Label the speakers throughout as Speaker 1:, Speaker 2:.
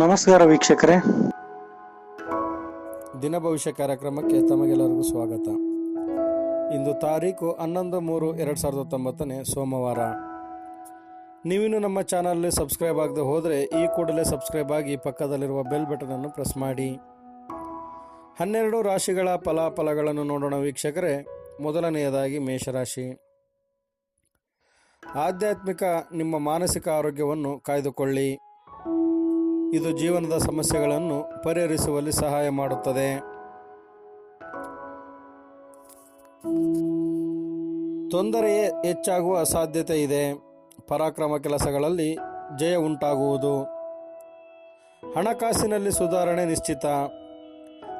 Speaker 1: ನಮಸ್ಕಾರ ವೀಕ್ಷಕರೇ.
Speaker 2: ದಿನ ಭವಿಷ್ಯ ಕಾರ್ಯಕ್ರಮಕ್ಕೆ ತಮಗೆಲ್ಲರಿಗೂ ಸ್ವಾಗತ. ಇಂದು ತಾರೀಕು ಹನ್ನೊಂದು ಮೂರು ಎರಡು ಸಾವಿರದ ಹತ್ತೊಂಬತ್ತನೇ ಸೋಮವಾರ. ನೀವಿನ್ನು ನಮ್ಮ ಚಾನಲ್ಗೆ ಸಬ್ಸ್ಕ್ರೈಬ್ ಆಗದೆ ಹೋದರೆ ಈ ಕೂಡಲೇ ಸಬ್ಸ್ಕ್ರೈಬ್ ಆಗಿ ಪಕ್ಕದಲ್ಲಿರುವ ಬೆಲ್ ಬಟನನ್ನು ಪ್ರೆಸ್ ಮಾಡಿ. ಹನ್ನೆರಡು ರಾಶಿಗಳ ಫಲಾಫಲಗಳನ್ನು ನೋಡೋಣ ವೀಕ್ಷಕರೇ. ಮೊದಲನೆಯದಾಗಿ ಮೇಷರಾಶಿ. ಆಧ್ಯಾತ್ಮಿಕ ನಿಮ್ಮ ಮಾನಸಿಕ ಆರೋಗ್ಯವನ್ನು ಕಾಯ್ದುಕೊಳ್ಳಿ. ಇದು ಜೀವನದ ಸಮಸ್ಯೆಗಳನ್ನು ಪರಿಹರಿಸುವಲ್ಲಿ ಸಹಾಯ ಮಾಡುತ್ತದೆ. ತೊಂದರೆಯೇ ಹೆಚ್ಚಾಗುವ ಸಾಧ್ಯತೆ ಇದೆ. ಪರಾಕ್ರಮ ಕೆಲಸಗಳಲ್ಲಿ ಜಯ ಉಂಟಾಗುವುದು. ಹಣಕಾಸಿನಲ್ಲಿ ಸುಧಾರಣೆ ನಿಶ್ಚಿತ.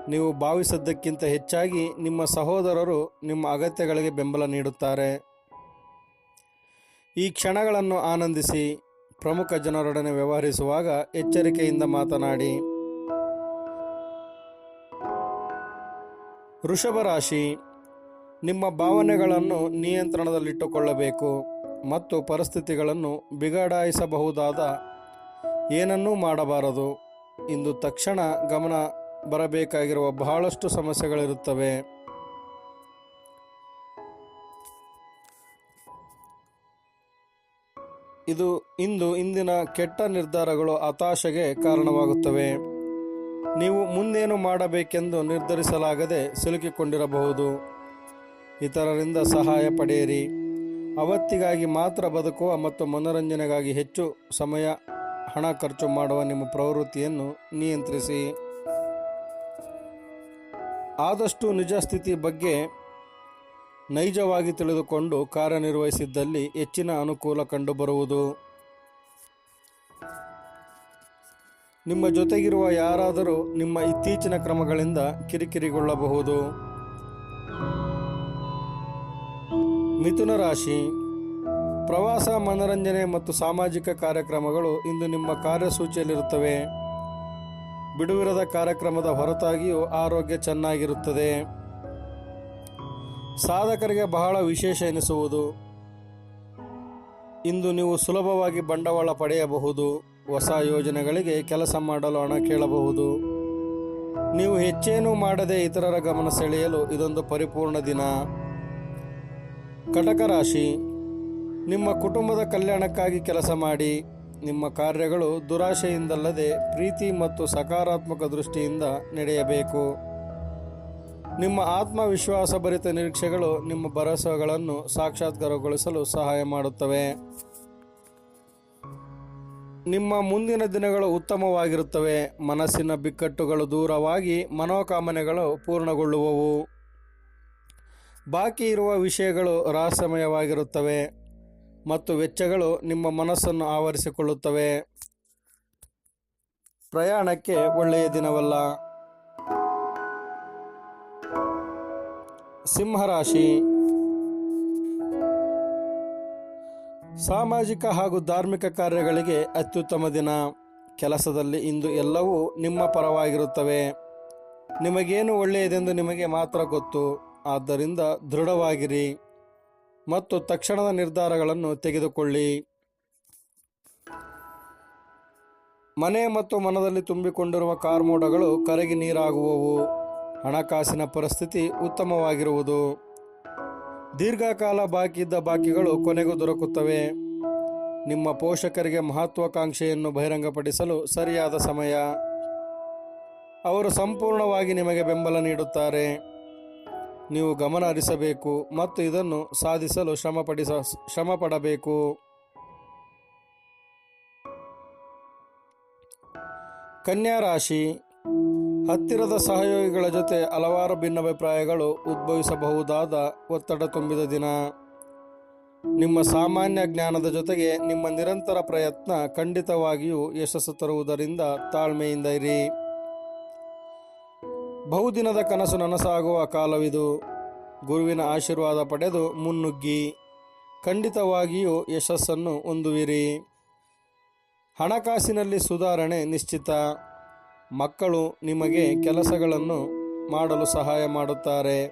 Speaker 2: ನೀವು ಭಾವಿಸಿದ್ದಕ್ಕಿಂತ ಹೆಚ್ಚಾಗಿ ನಿಮ್ಮ ಸಹೋದರರು ನಿಮ್ಮ ಅಗತ್ಯಗಳಿಗೆ ಬೆಂಬಲ ನೀಡುತ್ತಾರೆ. ಈ ಕ್ಷಣಗಳನ್ನು ಆನಂದಿಸಿ. ಪ್ರಮುಖ ಜನರೊಡನೆ ವ್ಯವಹರಿಸುವಾಗ ಎಚ್ಚರಿಕೆಯಿಂದ ಮಾತನಾಡಿ. ವೃಷಭ ರಾಶಿ, ನಿಮ್ಮ ಭಾವನೆಗಳನ್ನು ನಿಯಂತ್ರಣದಲ್ಲಿಟ್ಟುಕೊಳ್ಳಬೇಕು ಮತ್ತು ಪರಿಸ್ಥಿತಿಗಳನ್ನು ಬಿಗಡಾಯಿಸಬಹುದಾದ ಏನನ್ನೂ ಮಾಡಬಾರದು. ಇಂದು ತಕ್ಷಣ ಗಮನ ಬರಬೇಕಾಗಿರುವ ಬಹಳಷ್ಟು ಸಮಸ್ಯೆಗಳಿರುತ್ತವೆ. ಇದು ಇಂದು ಇಂದಿನ ಕೆಟ್ಟ ನಿರ್ಧಾರಗಳು ಹತಾಶೆಗೆ ಕಾರಣವಾಗುತ್ತವೆ. ನೀವು ಮುಂದೇನು ಮಾಡಬೇಕೆಂದು ನಿರ್ಧರಿಸಲಾಗದೆ ಸಿಲುಕಿಕೊಂಡಿರಬಹುದು. ಇತರರಿಂದ ಸಹಾಯ ಪಡೆಯಿರಿ. ಅವತ್ತಿಗಾಗಿ ಮಾತ್ರ ಬದುಕುವ ಮತ್ತು ಮನೋರಂಜನೆಗಾಗಿ ಹೆಚ್ಚು ಸಮಯ ಹಣ ಖರ್ಚು ಮಾಡುವ ನಿಮ್ಮ ಪ್ರವೃತ್ತಿಯನ್ನು ನಿಯಂತ್ರಿಸಿ. ಆದಷ್ಟು ನಿಜ ಸ್ಥಿತಿ ಬಗ್ಗೆ ನೈಜವಾಗಿ ತಿಳಿದುಕೊಂಡು ಕಾರ್ಯನಿರ್ವಹಿಸಿದ್ದಲ್ಲಿ ಹೆಚ್ಚಿನ ಅನುಕೂಲ ಕಂಡುಬರುವುದು. ನಿಮ್ಮ ಜೊತೆಗಿರುವ ಯಾರಾದರೂ ನಿಮ್ಮ ಇತ್ತೀಚಿನ ಕ್ರಮಗಳಿಂದ ಕಿರಿಕಿರಿಗೊಳ್ಳಬಹುದು. ಮಿಥುನ ರಾಶಿ. ಪ್ರವಾಸ, ಮನರಂಜನೆ ಮತ್ತು ಸಾಮಾಜಿಕ ಕಾರ್ಯಕ್ರಮಗಳು ಇಂದು ನಿಮ್ಮ ಕಾರ್ಯಸೂಚಿಯಲ್ಲಿರುತ್ತವೆ. ಬಿಡುವಿರದ ಕಾರ್ಯಕ್ರಮದ ಹೊರತಾಗಿಯೂ ಆರೋಗ್ಯ ಚೆನ್ನಾಗಿರುತ್ತದೆ. ಸಾಧಕರಿಗೆ ಬಹಳ ವಿಶೇಷ ಎನಿಸುವುದು. ಇಂದು ನೀವು ಸುಲಭವಾಗಿ ಬಂಡವಾಳ ಪಡೆಯಬಹುದು. ಹೊಸ ಯೋಜನೆಗಳಿಗೆ ಕೆಲಸ ಮಾಡಲು ಹಣ ಕೇಳಬಹುದು. ನೀವು ಹೆಚ್ಚೇನೂ ಮಾಡದೆ ಇತರರ ಗಮನ ಸೆಳೆಯಲು ಇದೊಂದು ಪರಿಪೂರ್ಣ ದಿನ. ಕಟಕ ರಾಶಿ, ನಿಮ್ಮ ಕುಟುಂಬದ ಕಲ್ಯಾಣಕ್ಕಾಗಿ ಕೆಲಸ ಮಾಡಿ. ನಿಮ್ಮ ಕಾರ್ಯಗಳು ದುರಾಶೆಯಿಂದಲ್ಲದೆ ಪ್ರೀತಿ ಮತ್ತು ಸಕಾರಾತ್ಮಕ ದೃಷ್ಟಿಯಿಂದ ನಡೆಯಬೇಕು. ನಿಮ್ಮ ಆತ್ಮವಿಶ್ವಾಸಭರಿತ ನಿರೀಕ್ಷೆಗಳು ನಿಮ್ಮ ಭರವಸೆಗಳನ್ನು ಸಾಕ್ಷಾತ್ಕಾರಗೊಳಿಸಲು ಸಹಾಯ ಮಾಡುತ್ತವೆ. ನಿಮ್ಮ ಮುಂದಿನ ದಿನಗಳು ಉತ್ತಮವಾಗಿರುತ್ತವೆ. ಮನಸ್ಸಿನ ಬಿಕ್ಕಟ್ಟುಗಳು ದೂರವಾಗಿ ಮನೋಕಾಮನೆಗಳು ಪೂರ್ಣಗೊಳ್ಳುವವು. ಬಾಕಿ ಇರುವ ವಿಷಯಗಳು ರಹಸ್ಯಮಯವಾಗಿರುತ್ತವೆ. ಮತ್ತು ವೆಚ್ಚಗಳು ನಿಮ್ಮ ಮನಸ್ಸನ್ನು ಆವರಿಸಿಕೊಳ್ಳುತ್ತವೆ. ಪ್ರಯಾಣಕ್ಕೆ ಒಳ್ಳೆಯ ದಿನವಲ್ಲ. ಸಿಂಹರಾಶಿ. ಸಾಮಾಜಿಕ ಹಾಗೂ ಧಾರ್ಮಿಕ ಕಾರ್ಯಗಳಿಗೆ ಅತ್ಯುತ್ತಮ ದಿನ. ಕೆಲಸದಲ್ಲಿ ಇಂದು ಎಲ್ಲವೂ ನಿಮ್ಮ ಪರವಾಗಿರುತ್ತವೆ. ನಿಮಗೇನು ಒಳ್ಳೆಯದೆಂದು ನಿಮಗೆ ಮಾತ್ರ ಗೊತ್ತು. ಆದ್ದರಿಂದ ದೃಢವಾಗಿರಿ. ಮತ್ತು ತಕ್ಷಣದ ನಿರ್ಧಾರಗಳನ್ನು ತೆಗೆದುಕೊಳ್ಳಿ. ಮನೆ ಮತ್ತು ಮನದಲ್ಲಿ ತುಂಬಿಕೊಂಡಿರುವ ಕಾರ್ಮೋಡಗಳು ಕರಗಿ ನೀರಾಗುವವು. ಹಣಕಾಸಿನ ಪರಿಸ್ಥಿತಿ ಉತ್ತಮವಾಗಿರುವುದು. ದೀರ್ಘಕಾಲ ಬಾಕಿ ಇದ್ದ ಬಾಕಿಗಳು ಕೊನೆಗೂ ದೊರಕುತ್ತವೆ. ನಿಮ್ಮ ಪೋಷಕರಿಗೆ ಮಹತ್ವಾಕಾಂಕ್ಷೆಯನ್ನು ಬಹಿರಂಗಪಡಿಸಲು ಸರಿಯಾದ ಸಮಯ. ಅವರು ಸಂಪೂರ್ಣವಾಗಿ ನಿಮಗೆ ಬೆಂಬಲ ನೀಡುತ್ತಾರೆ. ನೀವು ಗಮನ ಹರಿಸಬೇಕು ಮತ್ತು ಇದನ್ನು ಸಾಧಿಸಲು ಶ್ರಮಪಡಿಸ, ಶ್ರಮಪಡಬೇಕು. ಕನ್ಯಾ ರಾಶಿ. ಹತ್ತಿರದ ಸಹಯೋಗಿಗಳ ಜೊತೆ ಹಲವಾರು ಭಿನ್ನಾಭಿಪ್ರಾಯಗಳು ಉದ್ಭವಿಸಬಹುದಾದ ಒತ್ತಡ ತುಂಬಿದ ದಿನ. ನಿಮ್ಮ ಸಾಮಾನ್ಯ ಜ್ಞಾನದ ಜೊತೆಗೆ ನಿಮ್ಮ ನಿರಂತರ ಪ್ರಯತ್ನ ಖಂಡಿತವಾಗಿಯೂ ಯಶಸ್ಸು ತರುವುದರಿಂದ ತಾಳ್ಮೆಯಿಂದ ಇರಿ. ಬಹುದಿನದ ಕನಸು ನನಸಾಗುವ ಕಾಲವಿದು. ಗುರುವಿನ ಆಶೀರ್ವಾದ ಪಡೆದು ಮುನ್ನುಗ್ಗಿ. ಖಂಡಿತವಾಗಿಯೂ ಯಶಸ್ಸನ್ನು ಹೊಂದುವಿರಿ. ಹಣಕಾಸಿನಲ್ಲಿ ಸುಧಾರಣೆ ನಿಶ್ಚಿತ. ಮಕ್ಕಳು ನಿಮಗೆ ಕೆಲಸಗಳನ್ನು ಮಾಡಲು ಸಹಾಯ ಮಾಡುತ್ತಾರೆ.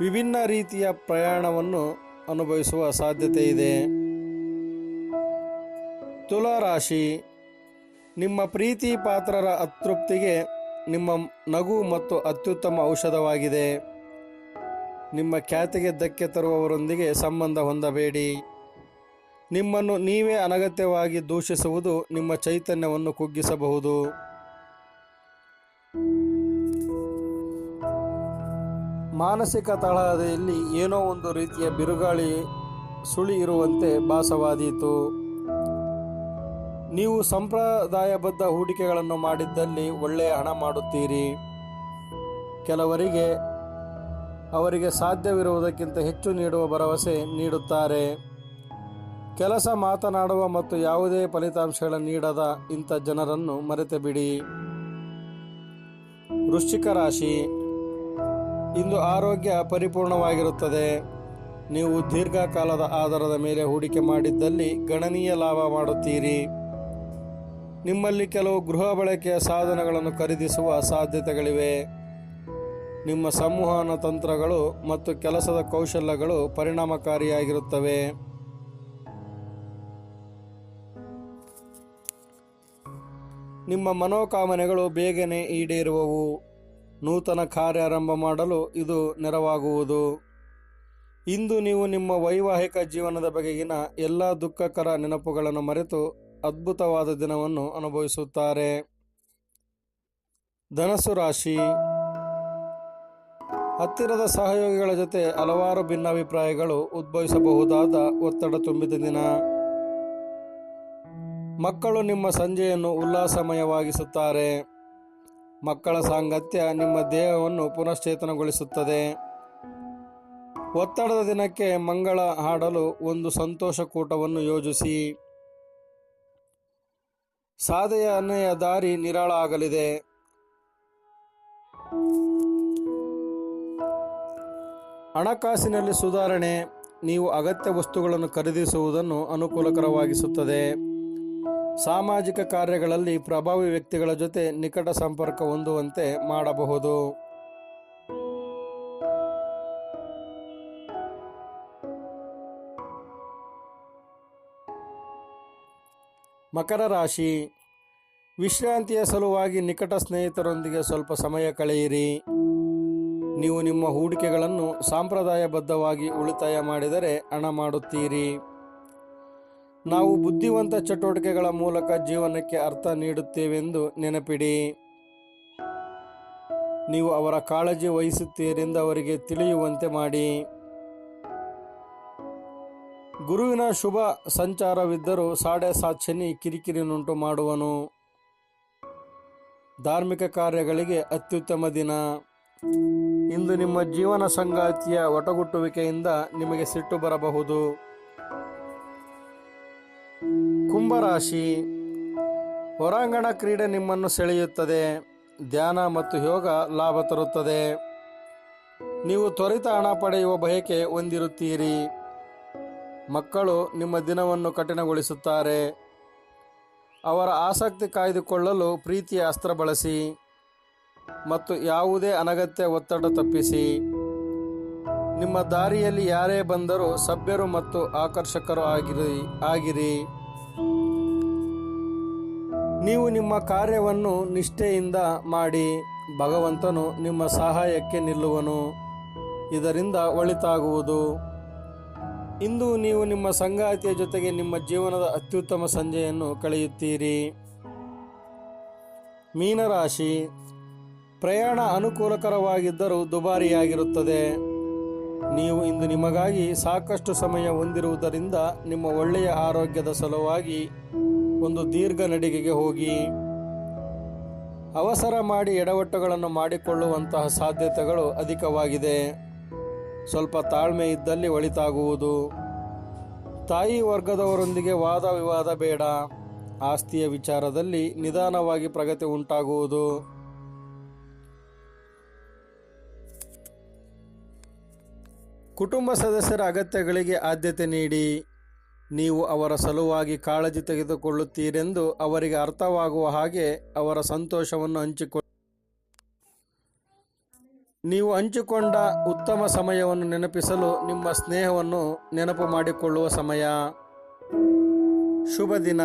Speaker 2: ವಿಭಿನ್ನ ರೀತಿಯ ಪ್ರಯಾಣವನ್ನು ಅನುಭವಿಸುವ ಸಾಧ್ಯತೆ ಇದೆ. ತುಲಾರಾಶಿ, ನಿಮ್ಮ ಪ್ರೀತಿ ಪಾತ್ರರ ಅತೃಪ್ತಿಗೆ ನಿಮ್ಮ ನಗು ಮತ್ತು ಅತ್ಯುತ್ತಮ ಔಷಧವಾಗಿದೆ. ನಿಮ್ಮ ಖ್ಯಾತಿಗೆ ಧಕ್ಕೆ ತರುವವರೊಂದಿಗೆ ಸಂಬಂಧ ಹೊಂದಬೇಡಿ. ನಿಮ್ಮನ್ನು ನೀವೇ ಅನಗತ್ಯವಾಗಿ ದೂಷಿಸುವುದು ನಿಮ್ಮ ಚೈತನ್ಯವನ್ನು ಕುಗ್ಗಿಸಬಹುದು. ಮಾನಸಿಕ ತಳಹದಿಯಲ್ಲಿ ಏನೋ ಒಂದು ರೀತಿಯ ಬಿರುಗಾಳಿ ಸುಳಿ ಇರುವಂತೆ ಭಾಸವಾದೀತು. ನೀವು ಸಂಪ್ರದಾಯಬದ್ಧ ಹೂಡಿಕೆಗಳನ್ನು ಮಾಡಿದ್ದಲ್ಲಿ ಒಳ್ಳೆಯ ಹಣ ಮಾಡುತ್ತೀರಿ. ಕೆಲವರಿಗೆ ಅವರಿಗೆ ಸಾಧ್ಯವಿರುವುದಕ್ಕಿಂತ ಹೆಚ್ಚು ನೀಡುವ ಭರವಸೆ ನೀಡುತ್ತಾರೆ. ಕೆಲಸ ಮಾತನಾಡುವ ಮತ್ತು ಯಾವುದೇ ಫಲಿತಾಂಶಗಳ ನೀಡದ ಇಂಥ ಜನರನ್ನು ಮರೆತೆ ಬಿಡಿ ವೃಶ್ಚಿಕ ರಾಶಿ. ಇಂದು ಆರೋಗ್ಯ ಪರಿಪೂರ್ಣವಾಗಿರುತ್ತದೆ ನೀವು ದೀರ್ಘಕಾಲದ ಆಧಾರದ ಮೇಲೆ ಹೂಡಿಕೆ ಮಾಡಿದ್ದಲ್ಲಿ ಗಣನೀಯ ಲಾಭ ಮಾಡುತ್ತೀರಿ. ನಿಮ್ಮಲ್ಲಿ ಕೆಲವು ಗೃಹ ಬಳಕೆಯ ಸಾಧನಗಳನ್ನು ಖರೀದಿಸುವ ಸಾಧ್ಯತೆಗಳಿವೆ. ನಿಮ್ಮ ಸಂವಹನ ತಂತ್ರಗಳು ಮತ್ತು ಕೆಲಸದ ಕೌಶಲ್ಯಗಳು ಪರಿಣಾಮಕಾರಿಯಾಗಿರುತ್ತವೆ. ನಿಮ್ಮ ಮನೋಕಾಮನೆಗಳು ಬೇಗನೆ ಈಡೇರುವವು. ನೂತನ ಕಾರ್ಯಾರಂಭ ಮಾಡಲು ಇದು ನೆರವಾಗುವುದು. ಇಂದು ನೀವು ನಿಮ್ಮ ವೈವಾಹಿಕ ಜೀವನದ ಬಗೆಗಿನ ಎಲ್ಲ ದುಃಖಕರ ನೆನಪುಗಳನ್ನು ಮರೆತು ಅದ್ಭುತವಾದ ದಿನವನ್ನು ಅನುಭವಿಸುತ್ತಾರೆ. ಧನಸ್ಸು ರಾಶಿ. ಹತ್ತಿರದ ಸಹಯೋಗಿಗಳ ಜೊತೆ ಹಲವಾರು ಭಿನ್ನಾಭಿಪ್ರಾಯಗಳು ಉದ್ಭವಿಸಬಹುದಾದ ಒತ್ತಡ ತುಂಬಿದ ದಿನ. ಮಕ್ಕಳು ನಿಮ್ಮ ಸಂಜೆಯನ್ನು ಉಲ್ಲಾಸಮಯವಾಗಿಸುತ್ತಾರೆ. ಮಕ್ಕಳ ಸಾಂಗತ್ಯ ನಿಮ್ಮ ದೇಹವನ್ನು ಪುನಶ್ಚೇತನಗೊಳಿಸುತ್ತದೆ. ಒತ್ತಡದ ದಿನಕ್ಕೆ ಮಂಗಳ ಹಾಡಲು ಒಂದು ಸಂತೋಷ ಕೂಟವನ್ನು ಯೋಜಿಸಿ. ಅನ್ನೆಯ ದಾರಿ ನಿರಾಳ ಆಗಲಿದೆ. ಹಣಕಾಸಿನಲ್ಲಿ ಸುಧಾರಣೆ, ನೀವು ಅಗತ್ಯ ವಸ್ತುಗಳನ್ನು ಖರೀದಿಸುವುದನ್ನು ಅನುಕೂಲಕರವಾಗಿಸುತ್ತದೆ. ಸಾಮಾಜಿಕ ಕಾರ್ಯಗಳಲ್ಲಿ ಪ್ರಭಾವಿ ವ್ಯಕ್ತಿಗಳ ಜೊತೆ ನಿಕಟ ಸಂಪರ್ಕ ಹೊಂದುವಂತೆ ಮಾಡಬಹುದು. ಮಕರ ರಾಶಿ. ವಿಶ್ರಾಂತಿಯ ಸಲುವಾಗಿ ನಿಕಟ ಸ್ನೇಹಿತರೊಂದಿಗೆ ಸ್ವಲ್ಪ ಸಮಯ ಕಳೆಯಿರಿ. ನೀವು ನಿಮ್ಮ ಹೂಡಿಕೆಗಳನ್ನು ಸಾಂಪ್ರದಾಯಬದ್ಧವಾಗಿ ಉಳಿತಾಯ ಮಾಡಿದರೆ ಹಣ ಮಾಡುತ್ತೀರಿ. ನಾವು ಬುದ್ಧಿವಂತ ಚಟುವಟಿಕೆಗಳ ಮೂಲಕ ಜೀವನಕ್ಕೆ ಅರ್ಥ ನೀಡುತ್ತೇವೆಂದು ನೆನಪಿಡಿ. ನೀವು ಅವರ ಕಾಳಜಿ ವಹಿಸುತ್ತೀರೆಂದು ಅವರಿಗೆ ತಿಳಿಯುವಂತೆ ಮಾಡಿ. ಗುರುವಿನ ಶುಭ ಸಂಚಾರವಿದ್ದರೂ ಸಾಡೆ ಸಾಚನಿ ಕಿರಿಕಿರಿನುಂಟು ಮಾಡುವನು. ಧಾರ್ಮಿಕ ಕಾರ್ಯಗಳಿಗೆ ಅತ್ಯುತ್ತಮ ದಿನ. ಇಂದು ನಿಮ್ಮ ಜೀವನ ಸಂಗಾತಿಯ ಒಟಗುಟ್ಟುವಿಕೆಯಿಂದ ನಿಮಗೆ ಸಿಟ್ಟು ಬರಬಹುದು. ಕುಂಭರಾಶಿ. ಹೊರಾಂಗಣ ಕ್ರೀಡೆ ನಿಮ್ಮನ್ನು ಸೆಳೆಯುತ್ತದೆ. ಧ್ಯಾನ ಮತ್ತು ಯೋಗ ಲಾಭ ತರುತ್ತದೆ. ನೀವು ತ್ವರಿತ ಹಣ ಪಡೆಯುವ ಬಯಕೆ ಹೊಂದಿರುತ್ತೀರಿ. ಮಕ್ಕಳು ನಿಮ್ಮ ದಿನವನ್ನು ಕಠಿಣಗೊಳಿಸುತ್ತಾರೆ. ಅವರ ಆಸಕ್ತಿ ಕಾಯ್ದುಕೊಳ್ಳಲು ಪ್ರೀತಿಯ ಅಸ್ತ್ರ ಬಳಸಿ ಮತ್ತು ಯಾವುದೇ ಅನಗತ್ಯ ಒತ್ತಡ ತಪ್ಪಿಸಿ. ನಿಮ್ಮ ದಾರಿಯಲ್ಲಿ ಯಾರೇ ಬಂದರೂ ಸಭ್ಯರು ಮತ್ತು ಆಕರ್ಷಕರು ಆಗಿರಿ ಆಗಿರಿ. ನೀವು ನಿಮ್ಮ ಕಾರ್ಯವನ್ನು ನಿಷ್ಠೆಯಿಂದ ಮಾಡಿ, ಭಗವಂತನು ನಿಮ್ಮ ಸಹಾಯಕ್ಕೆ ನಿಲ್ಲುವನು. ಇದರಿಂದ ಒಳಿತಾಗುವುದು. ಇಂದು ನೀವು ನಿಮ್ಮ ಸಂಗಾತಿಯ ಜೊತೆಗೆ ನಿಮ್ಮ ಜೀವನದ ಅತ್ಯುತ್ತಮ ಸಂಜೆಯನ್ನು ಕಳೆಯುತ್ತೀರಿ. ಮೀನರಾಶಿ, ಪ್ರಯಾಣ ಅನುಕೂಲಕರವಾಗಿದ್ದರೂ ದುಬಾರಿಯಾಗಿರುತ್ತದೆ. ನೀವು ಇಂದು ನಿಮಗಾಗಿ ಸಾಕಷ್ಟು ಸಮಯ ಹೊಂದಿರುವುದರಿಂದ ನಿಮ್ಮ ಒಳ್ಳೆಯ ಆರೋಗ್ಯದ ಸಲುವಾಗಿ ಒಂದು ದೀರ್ಘ ನಡಿಗೆಗೆ ಹೋಗಿ ಅವಸರ ಮಾಡಿ ಎಡವಟ್ಟುಗಳನ್ನು ಮಾಡಿಕೊಳ್ಳುವಂತಹ ಸಾಧ್ಯತೆಗಳು ಅಧಿಕವಾಗಿದೆ. ಸ್ವಲ್ಪ ತಾಳ್ಮೆ ಇದ್ದಲ್ಲಿ ಒಳಿತಾಗುವುದು. ತಾಯಿ ವರ್ಗದವರೊಂದಿಗೆ ವಾದ ವಿವಾದ ಬೇಡ. ಆಸ್ತಿಯ ವಿಚಾರದಲ್ಲಿ ನಿಧಾನವಾಗಿ ಪ್ರಗತಿ ಉಂಟಾಗುವುದು. ಕುಟುಂಬ ಸದಸ್ಯರ ಅಗತ್ಯಗಳಿಗೆ ಆದ್ಯತೆ ನೀಡಿ. ನೀವು ಅವರ ಸಲುವಾಗಿ ಕಾಳಜಿ ತೆಗೆದುಕೊಳ್ಳುತ್ತೀರೆಂದು ಅವರಿಗೆ ಅರ್ಥವಾಗುವ ಹಾಗೆ ಅವರ ಸಂತೋಷವನ್ನು ಹಂಚಿಕೊ ನೀವು ಹಂಚಿಕೊಂಡ ಉತ್ತಮ ಸಮಯವನ್ನು ನೆನಪಿಸಲು ನಿಮ್ಮ ಸ್ನೇಹವನ್ನು ನೆನಪು ಮಾಡಿಕೊಳ್ಳುವ ಸಮಯ. ಶುಭ ದಿನ